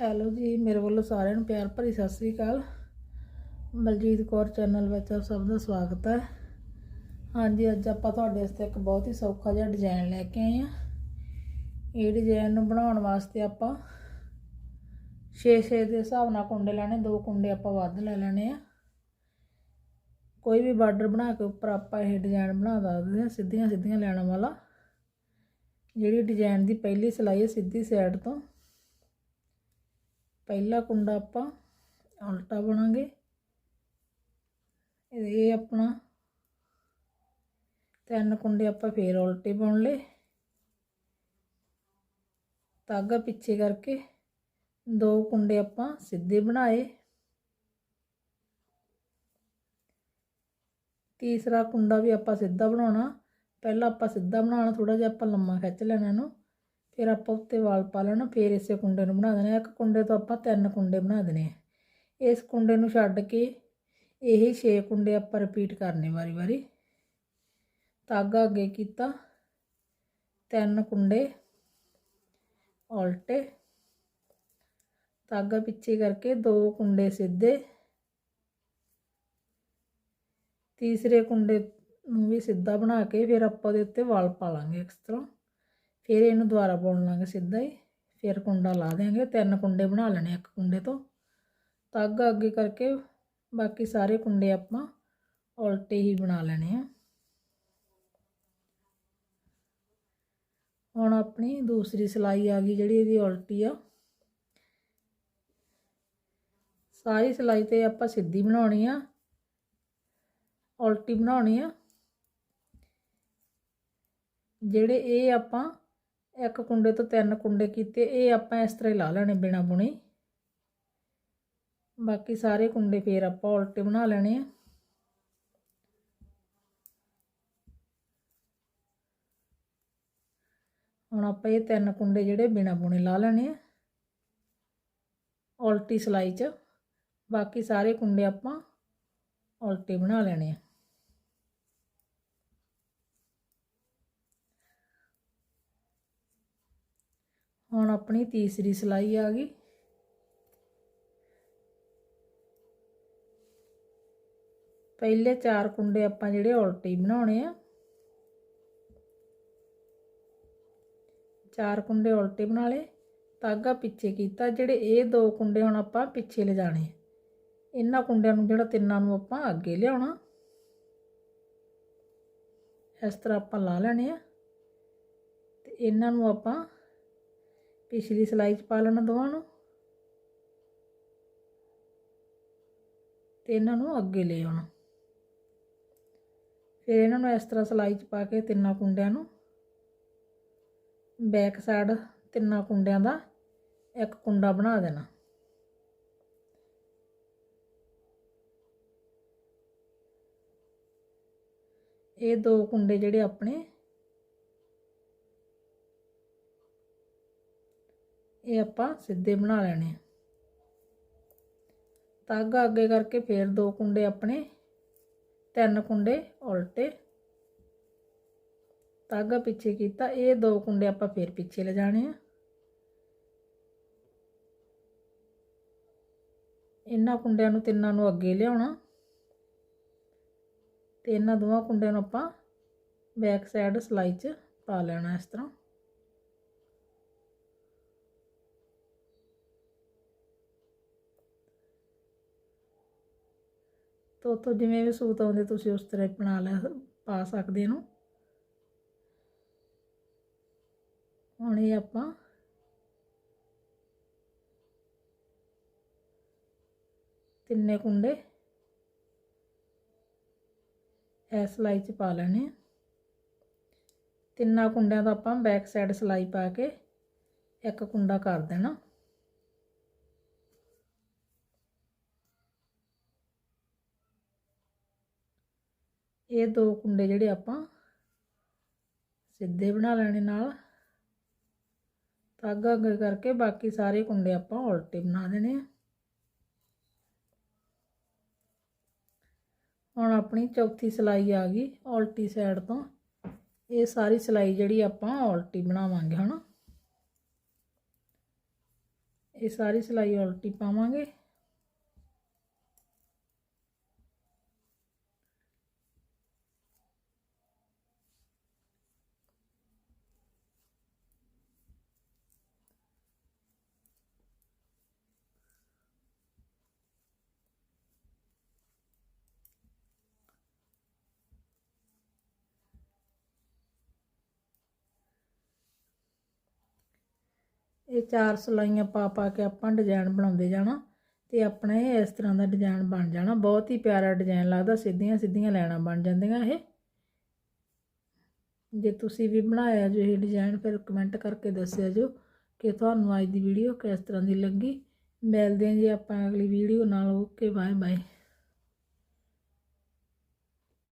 Hello ਜੀ, ਮੇਰੇ ਵੱਲੋਂ ਸਾਰਿਆਂ ਨੂੰ ਪਿਆਰ ਭਰੀ ਸਤਿ ਸ੍ਰੀ ਅਕਾਲ। ਬਲਜੀਤ ਕੌਰ ਚੈਨਲ ਵਿੱਚ ਆਪ ਸਭ ਦਾ ਸਵਾਗਤ ਹੈ। ਹਾਂਜੀ, ਅੱਜ ਆਪਾਂ ਤੁਹਾਡੇ ਵਾਸਤੇ ਇੱਕ ਬਹੁਤ ਹੀ ਸੌਖਾ ਜਿਹਾ ਡਿਜ਼ਾਈਨ ਲੈ ਕੇ ਆਏ ਆ ਇਹ ਡਿਜ਼ਾਈਨ ਨੂੰ ਬਣਾਉਣ ਵਾਸਤੇ ਆਪਾਂ 6-6 ਦੇ ਹਿਸਾਬ ਨਾਲ ਕੁੰਡੇ ਲੈਣੇ, ਦੋ ਕੁੰਡੇ ਆਪਾਂ ਵੱਧ ਲੈ ਲੈਣੇ ਆ। ਕੋਈ ਵੀ ਬਾਰਡਰ ਬਣਾ ਕੇ ਉੱਪਰ ਆਪਾਂ ਇਹ ਡਿਜ਼ਾਈਨ ਬਣਾ ਸਕਦੇ ਹਾਂ ਸਿੱਧੀਆਂ ਸਿੱਧੀਆਂ ਲੈਣ ਵਾਲਾ। ਜਿਹੜੀ ਡਿਜ਼ਾਈਨ ਦੀ ਪਹਿਲੀ ਸਿਲਾਈ ਹੈ ਸਿੱਧੀ ਸਾਈਡ ਤੋਂ। ਪਹਿਲਾ ਕੁੰਡਾ ਆਪਾਂ ਉਲਟਾ ਬਣਾਂਗੇ। ਇਹ ਆਪਣਾ। ਤਿੰਨ ਕੁੰਡੇ ਆਪਾਂ ਫੇਰ ਉਲਟੇ ਬੁਣ ਲਏ। ਧਾਗਾ ਪਿੱਛੇ ਕਰਕੇ ਦੋ ਕੁੰਡੇ ਆਪਾਂ ਸਿੱਧੇ ਬਣਾਏ। ਤੀਸਰਾ ਕੁੰਡਾ ਵੀ ਆਪਾਂ ਸਿੱਧਾ ਬਣਾਉਣਾ। ਪਹਿਲਾਂ ਆਪਾਂ ਸਿੱਧਾ ਬਣਾਉਣਾ ਥੋੜਾ ਜਿਹਾ ਆਪਾਂ ਲੰਮਾ ਖਿੱਚ ਲੈਣਾ ਇਹਨੂੰ। ਫਿਰ ਆਪਾਂ ਉੱਤੇ ਵਾਲ ਪਾ ਲੈਣਾ, ਫਿਰ ਇਸੇ ਕੁੰਡੇ ਨੂੰ ਬਣਾ ਦੇਣਾ। ਇੱਕ ਕੁੰਡੇ ਤੋਂ ਆਪਾਂ ਤਿੰਨ ਕੁੰਡੇ ਬਣਾ ਦੇਣੇ ਆ। ਇਸ ਕੁੰਡੇ ਨੂੰ ਛੱਡ ਕੇ ਇਹ 6 ਕੁੰਡੇ ਆਪਾਂ ਰਿਪੀਟ ਕਰਨੇ ਵਾਰੀ ਵਾਰੀ। ਧਾਗਾ ਅੱਗੇ ਕੀਤਾ। ਤਿੰਨ ਕੁੰਡੇ ਉਲਟੇ। ਧਾਗਾ ਪਿੱਛੇ ਕਰਕੇ ਦੋ ਕੁੰਡੇ ਸਿੱਧੇ। ਤੀਸਰੇ ਕੁੰਡੇ ਨੂੰ ਵੀ ਸਿੱਧਾ ਬਣਾ ਕੇ ਫਿਰ ਆਪਾਂ ਉਹਦੇ ਉੱਤੇ ਵਾਲ ਪਾ ਲਾਂਗੇ ਇਸ ਤਰ੍ਹਾਂ। ਫਿਰ ਇਹਨੂੰ ਦੁਬਾਰਾ ਪਾਉਣ ਲਾਂਗੇ ਸਿੱਧਾ ਹੀ, ਫਿਰ ਕੁੰਡਾ ਲਾ ਦੇਾਂਗੇ ਤਿੰਨ ਕੁੰਡੇ ਬਣਾ ਲੈਣੇ ਇੱਕ ਕੁੰਡੇ ਤੋਂ। ਤਾਂ ਧਾਗਾ ਅੱਗੇ ਕਰਕੇ ਬਾਕੀ ਸਾਰੇ ਕੁੰਡੇ ਆਪਾਂ ਉਲਟੇ ਹੀ ਬਣਾ ਲੈਣੇ ਆ। ਹੁਣ ਆਪਣੀ ਦੂਸਰੀ ਸਿਲਾਈ ਆ ਗਈ ਜਿਹੜੀ ਇਹਦੀ ਉਲਟੀ ਆ। ਸਾਰੀ ਸਿਲਾਈ ਤੇ ਆਪਾਂ ਸਿੱਧੀ ਬਣਾਉਣੀ ਆ, ਉਲਟੀ ਬਣਾਉਣੀ ਆ। ਜਿਹੜੇ ਇਹ ਆਪਾਂ ਇੱਕ ਕੁੰਡੇ ਤੋਂ ਤਿੰਨ ਕੁੰਡੇ ਕੀਤੇ, ਇਹ ਆਪਾਂ ਇਸ ਤਰ੍ਹਾਂ ਹੀ ਲਾ ਲੈਣੇ ਬਿਨਾ ਬੁਣੇ। ਬਾਕੀ ਸਾਰੇ ਕੁੰਡੇ ਫੇਰ ਆਪਾਂ ਉਲਟੇ ਬਣਾ ਲੈਣੇ ਆ। ਹੁਣ ਆਪਾਂ ਇਹ ਤਿੰਨ ਕੁੰਡੇ ਜਿਹੜੇ ਬਿਨਾ ਬੁਣੇ ਲਾ ਲੈਣੇ ਆ, ਉਲਟੀ ਸਲਾਈ 'ਚ। ਬਾਕੀ ਸਾਰੇ ਕੁੰਡੇ ਆਪਾਂ ਉਲਟੇ ਬਣਾ ਲੈਣੇ ਆ। ਹੁਣ ਆਪਣੀ ਤੀਸਰੀ ਸਿਲਾਈ ਆ ਗਈ। ਪਹਿਲੇ ਚਾਰ ਕੁੰਡੇ ਆਪਾਂ ਜਿਹੜੇ ਉਲਟੇ ਬਣਾਉਣੇ ਆ। ਚਾਰ ਕੁੰਡੇ ਉਲਟੇ ਬਣਾ ਲਏ। ਧਾਗਾ ਪਿੱਛੇ ਕੀਤਾ, ਜਿਹੜੇ ਇਹ ਦੋ ਕੁੰਡੇ ਹੁਣ ਆਪਾਂ ਪਿੱਛੇ ਲੈ ਜਾਣੇ ਇਹਨਾਂ ਕੁੰਡਿਆਂ ਨੂੰ ਜਿਹੜਾ ਤਿੰਨਾਂ ਨੂੰ ਆਪਾਂ ਅੱਗੇ ਲਿਆਉਣਾ। ਇਸ ਤਰ੍ਹਾਂ ਆਪਾਂ ਲਾ ਲੈਣੇ ਆ। ਤੇ ਇਹਨਾਂ ਨੂੰ ਆਪਾਂ ਪਿਛਲੀ ਸਲਾਈ 'ਚ ਪਾ ਲੈਣਾ ਦੋਵਾਂ ਨੂੰ। ਤੇ ਇਹਨਾਂ ਨੂੰ ਅੱਗੇ ਲੈ ਆਉਣਾ। ਫਿਰ ਇਹਨਾਂ ਨੂੰ ਇਸ ਤਰ੍ਹਾਂ ਸਲਾਈ 'ਚ ਪਾ ਕੇ ਤਿੰਨਾਂ ਕੁੰਡਿਆਂ ਨੂੰ। ਬੈਕ ਸਾਈਡ ਤਿੰਨਾਂ ਕੁੰਡਿਆਂ ਦਾ ਇੱਕ ਕੁੰਡਾ ਬਣਾ ਦੇਣਾ। ਇਹ ਦੋ ਕੁੰਡੇ ਜਿਹੜੇ ਆਪਣੇ ਇਹ ਆਪਾਂ ਸਿੱਧੇ ਬਣਾ ਲੈਣੇ ਧਾਗਾ ਅੱਗੇ ਕਰਕੇ ਫੇਰ ਦੋ ਕੁੰਡੇ ਆਪਣੇ, ਤਿੰਨ ਕੁੰਡੇ ਉਲਟੇ। ਤਾਗਾ ਪਿੱਛੇ ਕੀਤਾ, ਇਹ ਦੋ ਕੁੰਡੇ ਆਪਾਂ ਫੇਰ ਪਿੱਛੇ ਲੈ ਜਾਣੇ ਆ। ਇਹਨਾਂ ਕੁੰਡਿਆਂ ਨੂੰ ਤਿੰਨਾਂ ਨੂੰ ਅੱਗੇ ਲਿਆਉਣਾ। ਤੇ ਇਹਨਾਂ ਦੋਵਾਂ ਕੁੰਡਿਆਂ ਨੂੰ ਆਪਾਂ ਬੈਕ ਸਾਈਡ ਸਲਾਈ 'ਚ ਪਾ ਲੈਣਾ ਇਸ ਤਰ੍ਹਾਂ। ਤੋ ਤੋ ਜਿਵੇਂ ਵੀ ਸੂਤ ਆਉਂਦੇ, ਤੁਸੀਂ ਉਸ ਤਰ੍ਹਾਂ ਹੀ ਬਣਾ ਲੈ ਪਾ ਸਕਦੇ ਹੋ ਹੁਣ ਇਹ ਆਪਾਂ ਤਿੰਨੇ ਕੁੰਡੇ ਇਸ ਸਲਾਈ 'ਚ ਪਾ ਲੈਣੇ ਆ। ਤਿੰਨਾਂ ਕੁੰਡਿਆਂ ਦਾ ਆਪਾਂ ਬੈਕ ਸਾਈਡ ਸਲਾਈ ਪਾ ਕੇ ਇੱਕ ਕੁੰਡਾ ਕਰ ਦੇਣਾ। ਇਹ ਦੋ ਕੁੰਡੇ ਜਿਹੜੇ ਆਪਾਂ ਸਿੱਧੇ ਬਣਾ ਲੈਣੇ ਨਾਲ। ਧਾਗਾ ਅੱਗੇ ਕਰਕੇ ਬਾਕੀ ਸਾਰੇ ਕੁੰਡੇ ਆਪਾਂ ਉਲਟੇ ਬਣਾ ਦੇਣੇ ਆ। ਹੁਣ ਆਪਣੀ ਚੌਥੀ ਸਿਲਾਈ ਆ ਗਈ ਉਲਟੀ ਸਾਈਡ ਤੋਂ। ਇਹ ਸਾਰੀ ਸਿਲਾਈ ਜਿਹੜੀ ਆਪਾਂ ਉਲਟੀ ਬਣਾਵਾਂਗੇ, ਹਨਾ? ਇਹ ਸਾਰੀ ਸਿਲਾਈ ਉਲਟੀ ਪਾਵਾਂਗੇ। ਇਹ ਚਾਰ ਸਲਾਈਆਂ ਪਾ ਪਾ ਕੇ ਆਪਾਂ ਡਿਜ਼ਾਈਨ ਬਣਾਉਂਦੇ ਜਾਣਾ ਤੇ ਆਪਣਾ ਇਹ ਇਸ ਤਰ੍ਹਾਂ ਦਾ ਡਿਜ਼ਾਈਨ ਬਣ ਜਾਣਾ। ਬਹੁਤ ਹੀ ਪਿਆਰਾ ਡਿਜ਼ਾਈਨ ਲੱਗਦਾ, ਸਿੱਧੀਆਂ ਸਿੱਧੀਆਂ ਲੈਣਾ ਬਣ ਜਾਂਦੀਆਂ ਇਹ। ਜੇ ਤੁਸੀਂ ਵੀ ਬਣਾਇਆ ਜੋ ਇਹ ਡਿਜ਼ਾਈਨ ਫਿਰ ਕਮੈਂਟ ਕਰਕੇ ਦੱਸਿਆ ਜੋ ਕਿ ਤੁਹਾਨੂੰ ਅੱਜ ਦੀ ਵੀਡੀਓ ਕਿਸ ਤਰ੍ਹਾਂ ਦੀ ਲੱਗੀ। ਮਿਲਦੇ ਹਾਂ ਜੀ ਆਪਾਂ ਅਗਲੀ ਵੀਡੀਓ ਨਾਲ। Okay bye bye